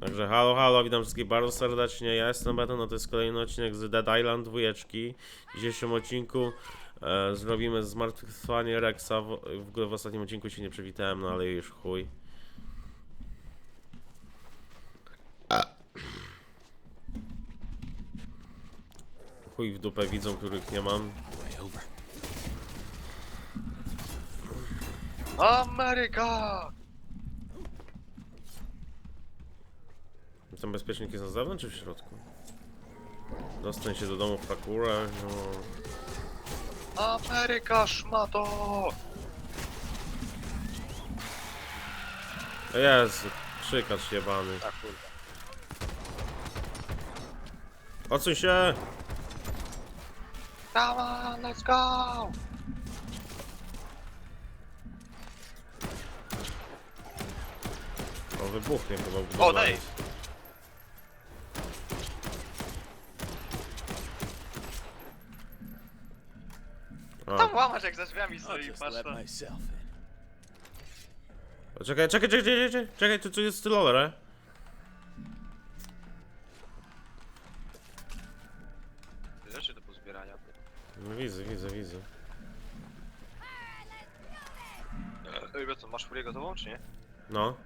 Także halo, halo, witam wszystkich bardzo serdecznie, ja jestem Beton, no to jest kolejny odcinek z Dead Island 2. W dzisiejszym odcinku e, zrobimy zmartwychwstanie Rexa, w, w ogóle w ostatnim odcinku się nie przywitałem, no ale już chuj. Chuj w dupę widzą, których nie mam. Ameryka! Ten bezpiecznik jest na zewnątrz czy w środku? Dostań się do domu w parkurze, no... Ameryka, szmato! O Jezu, krzykacz jebany. Tak, kurwa. Odsuń się! Come on, let's go! O, wybuchnie chyba. O, budowlany. Tam łamacz jak za drzwiami stoi, patrz to. Czekaj, czekaj, czekaj, czekaj, czekaj, czekaj, tu, tu jest stylower, e? Rzeczy do pozbierania. No widzę, widzę, widzę. Ej, co, masz furię gotową, czy nie? No.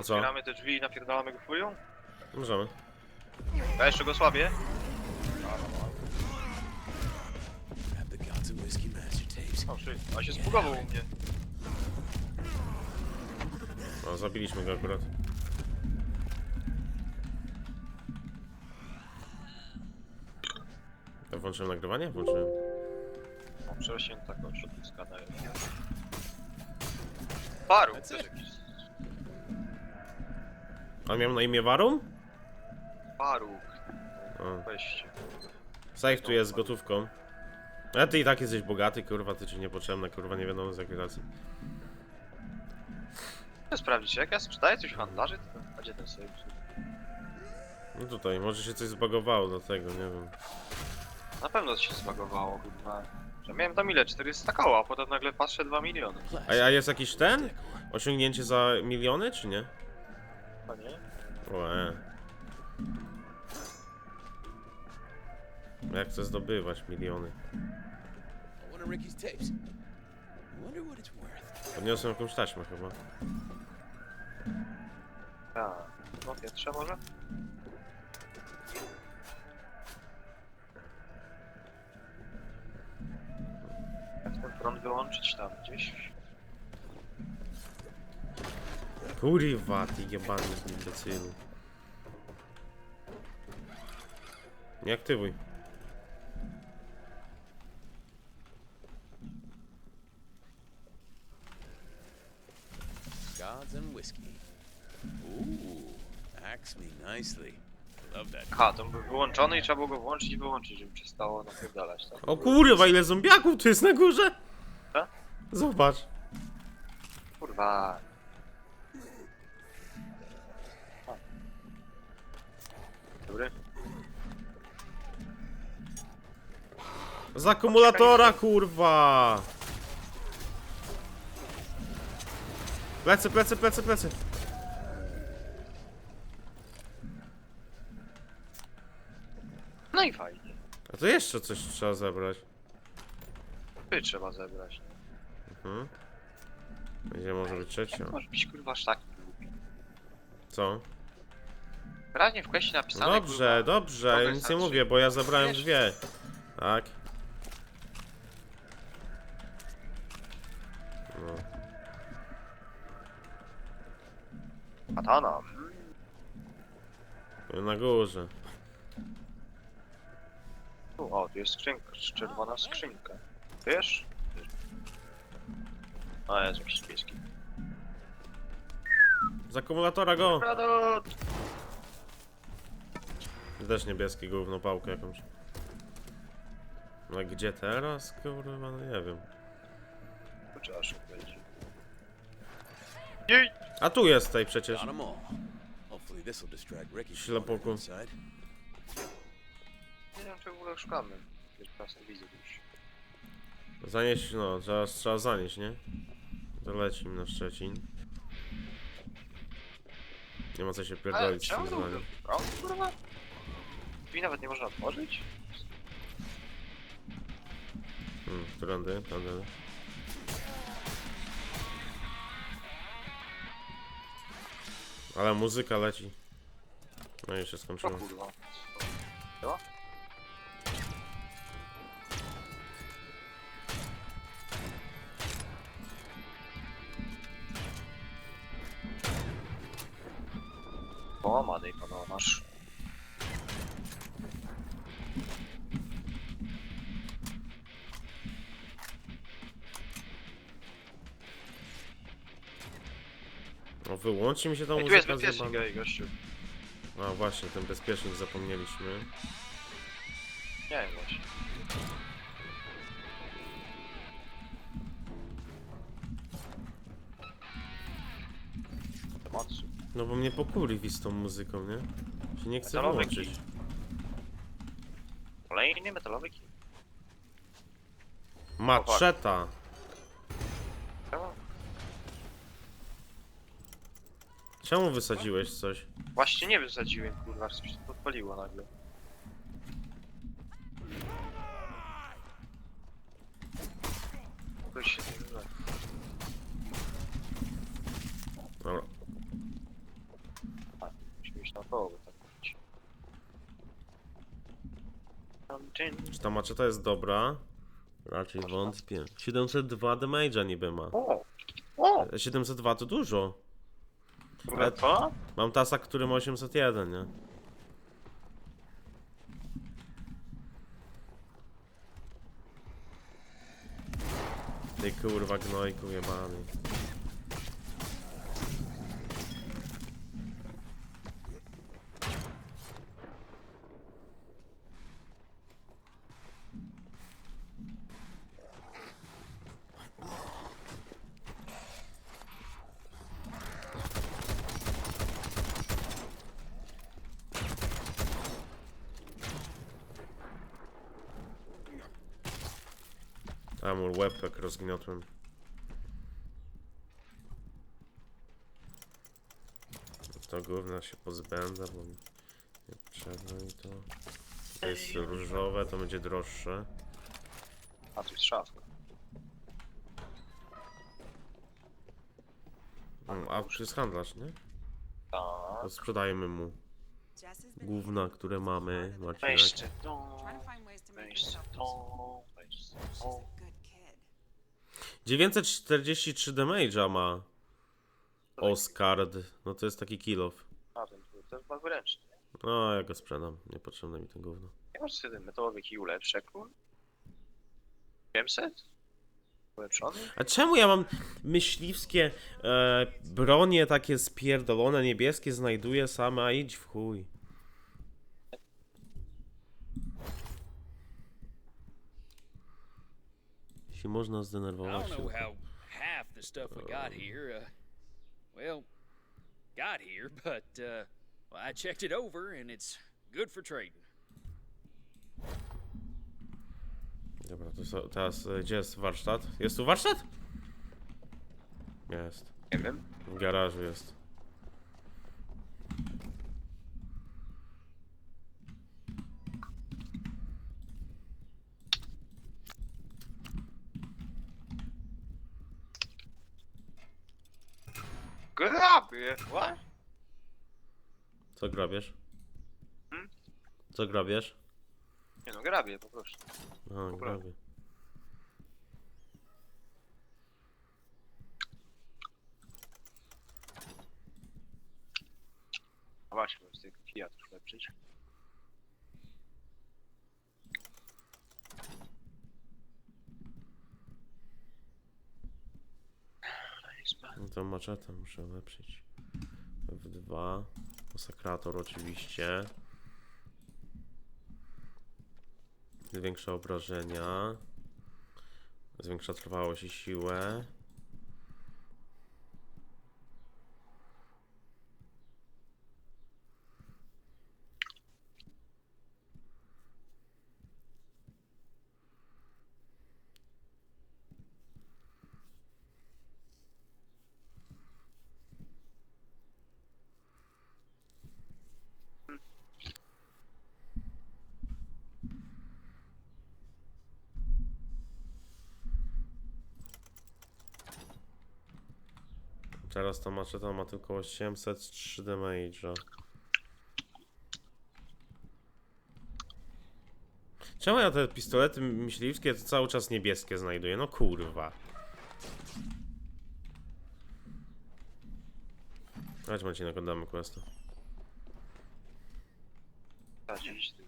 A co? Otwieramy te drzwi i napierdalamy go furią? Możemy. Ja jeszcze go słabię. O, szyj. A się zbugował u mnie. O, zabiliśmy go akurat. A Włączyłem nagrywanie? Włączyłem. O, przerośnięta koszulka daje. Paru, That's też it. jakiś... A miałem na imię Warum? Paru. O. Weźcie. Safe tu jest z gotówką. A ty i tak jesteś bogaty, kurwa, ty ci niepotrzebne, kurwa, nie wiadomo z jakiej racji. Chcę sprawdzić, jak ja sprzedaję coś w handlarzy, to a gdzie ten save? No tutaj, może się coś zbagowało do tego, nie wiem. Na pewno się zbagowało, kurwa. Że miałem tam ile? 400 koła, a potem nagle patrzę 2 miliony. A, a jest jakiś ten? Osiągnięcie za miliony, czy nie? To nie? Łe. Jak chcę zdobywać miliony? Podniosłem jakąś taśmę chyba. Ja. No Pietrze może? Jak ten prąd wyłączyć tam gdzieś? Kurwa, ty jebany imbecylu. Nie aktywuj. Gods and whiskey. Ooh, acts me nicely. Love that. Aha, to był wyłączony i trzeba było go włączyć i wyłączyć, żeby przestało napierdalać, tak? O kurwa, ile zombiaków tu jest na górze! Co? Zobacz. Kurwa. Dobry. Z akumulatora, kurwa! Plecy, plecy, plecy, plecy. No i fajnie. A to jeszcze coś trzeba zebrać. Ty trzeba zebrać. Mhm. Będzie może być trzecia. Może być kurwa aż taki. Co? Wyraźnie w kwestii No napisane dobrze, kurwa, dobrze, ja nic nie starczy. mówię, bo ja zebrałem Wiesz. dwie. Tak. Katana. Na górze. Tu, o, tu jest skrzynka, czerwona skrzynka. Wiesz? A, jest jakiś pieski. Z akumulatora go! Radot! Też niebieski gówno, pałkę jakąś. No gdzie teraz? Kurwa, no nie wiem. Trzeba szukać. A tu jest tej przecież. Ślepoku. Nie wiem, czy w ogóle szukamy. Jest teraz nie widzę już. Zanieść, no, trzeba, trzeba zanieść, nie? To leci im na Szczecin. Nie ma co się Ale pierdolić z czemu tym to zdaniem. o, kurwa? Drzwi nawet nie można otworzyć? Hmm, którędy? Tamtędy. Ale muzyka leci. No i się skończyło. No wyłączy mi się tą Ej, tu jest muzykę bezpiecznik, zjebana. ej, gościu. A właśnie, ten bezpiecznik zapomnieliśmy. Nie wiem właśnie. No bo mnie pokurwi z tą muzyką, nie? Się nie chce Metalowy wyłączyć. kij. Kolejny metalowy kij. Maczeta! Czemu wysadziłeś coś? Właśnie nie wysadziłem, kurwa, coś się podpaliło nagle. Ktoś się nie wyda. Dobra. Musimy iść naokoło, by tak mówić. Czy ta maczeta jest dobra? Raczej wątpię. 702 damage'a niby ma. O! O! 702 to dużo. Kurwa, co? Mam tasa, który ma 801, nie? Ty kurwa gnojku jebany. Mój łebek rozgniotłem. To gówno się pozbędę, bo mi niepotrzebne i to. To jest różowe, to będzie droższe. A tu jest szafka. Mm, A tu jest handlarz, nie? Tak. To sprzedajemy mu gówna, które mamy, Marcinek. To find ways to make Weźcie yourself to. Weźcie She's to. a good kid. 943 damage'a ma Oscard. No to jest taki kill off. A, ten to jest bardzo ręczny. No, ja go sprzedam. Niepotrzebne mi to gówno. Nie masz sobie ten metalowy kij ulepszy, kur? 800? Ulepszony? A czemu ja mam myśliwskie e, bronie takie spierdolone, niebieskie znajduję same, a idź w chuj. Jeśli można I zdenerwować don't know how half the stuff we got here, uh, well, got here, but, uh, well, I checked it over and it's good for trading. Dobra, to so, teraz e, gdzie jest warsztat? Jest tu warsztat? Jest. Nie wiem. W garażu jest. Grabie! What? Co grabiesz? Hmm? Co grabiesz? Nie no, grabie po prostu. A, grabie. A właśnie, z tego kija też to maczetę muszę ulepszyć. F2. Masakrator oczywiście. Zwiększa obrażenia. Zwiększa trwałość i siłę. Teraz to maczeta ma tylko 803 damage'a. Czemu ja te pistolety myśliwskie to cały czas niebieskie znajduję? No kurwa. Chodź Marcinek, oddamy questa. Gdzieś tu.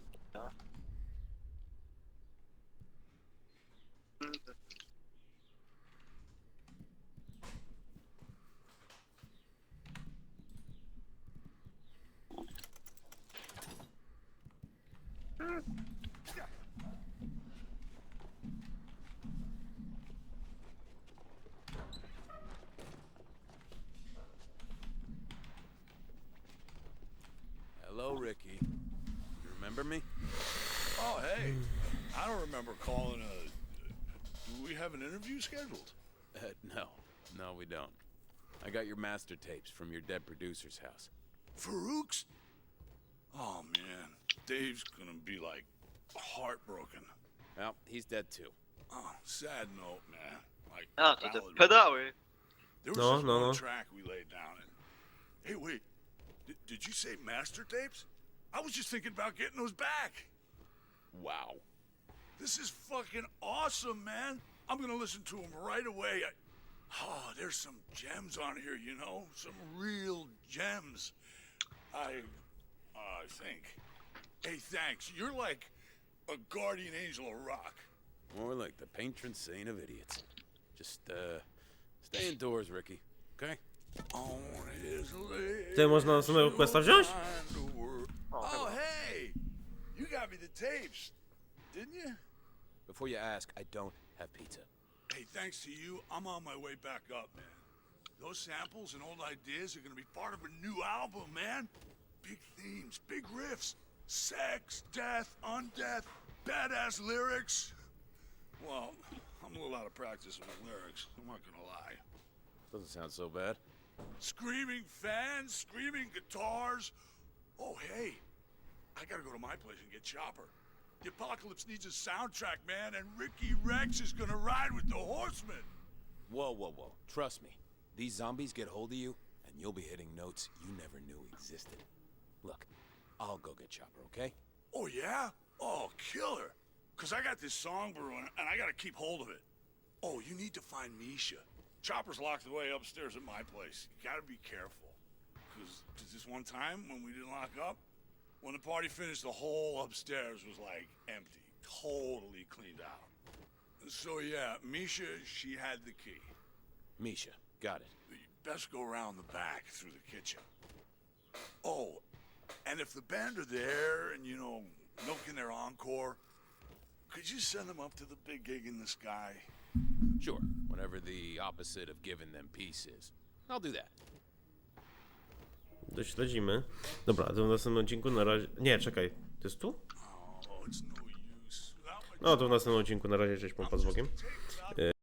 I don't remember calling a. Do we have an interview scheduled? Uh, no, no, we don't. I got your master tapes from your dead producer's house. Farouk's? Oh, man. Dave's gonna be like heartbroken. Well, he's dead too. Oh, sad note, man. Like, A, to te ballad. pedały. There was No, this no, one no. track we laid down, and hey, wait, did, did you say master tapes? I was just thinking about getting those back. Wow. This is fucking awesome, man. I'm gonna listen to them right away. I, oh, there's some gems on here, you know, some real gems. I, uh, I think. Hey, thanks. You're like a guardian angel of rock. More like the patron saint of idiots. Just, uh, stay indoors, Ricky. Okay? On his Ty, można następnego questa wziąć? find a word. O, Oh, hey, you got me the tapes, didn't you? Before you ask, I don't have pizza. Hey, thanks to you, I'm on my way back up, man. Those samples and old ideas are gonna be part of a new album, man. Big themes, big riffs, sex, death, undeath, badass lyrics. Well, I'm a little out of practice with the lyrics, I'm not gonna lie. Doesn't sound so bad. Screaming fans, screaming guitars. Oh, hey, I gotta go to my place and get Chopper. The apocalypse needs a soundtrack, man, and Ricky Rex is gonna ride with the horsemen. Whoa, whoa, whoa. Trust me. These zombies get hold of you, and you'll be hitting notes you never knew existed. Look, I'll go get Chopper, okay? Oh, yeah? Oh, killer. Because I got this song brewing, and I got to keep hold of it. Oh, you need to find Misha. Chopper's locked away upstairs at my place. You got to be careful. Because this one time when we didn't lock up, when the party finished, the whole upstairs was like empty, totally cleaned out. So, yeah, Misha, she had the key. Misha, got it. You best go around the back through the kitchen. Oh, and if the band are there and, you know, milking their encore, could you send them up to the big gig in the sky? Sure, whatever the opposite of giving them peace is. I'll do that. Dośledzimy. Dobra, to w następnym odcinku na razie... Nie, czekaj. To jest tu? No No, to w następnym odcinku na razie cześć pompa z Bogiem.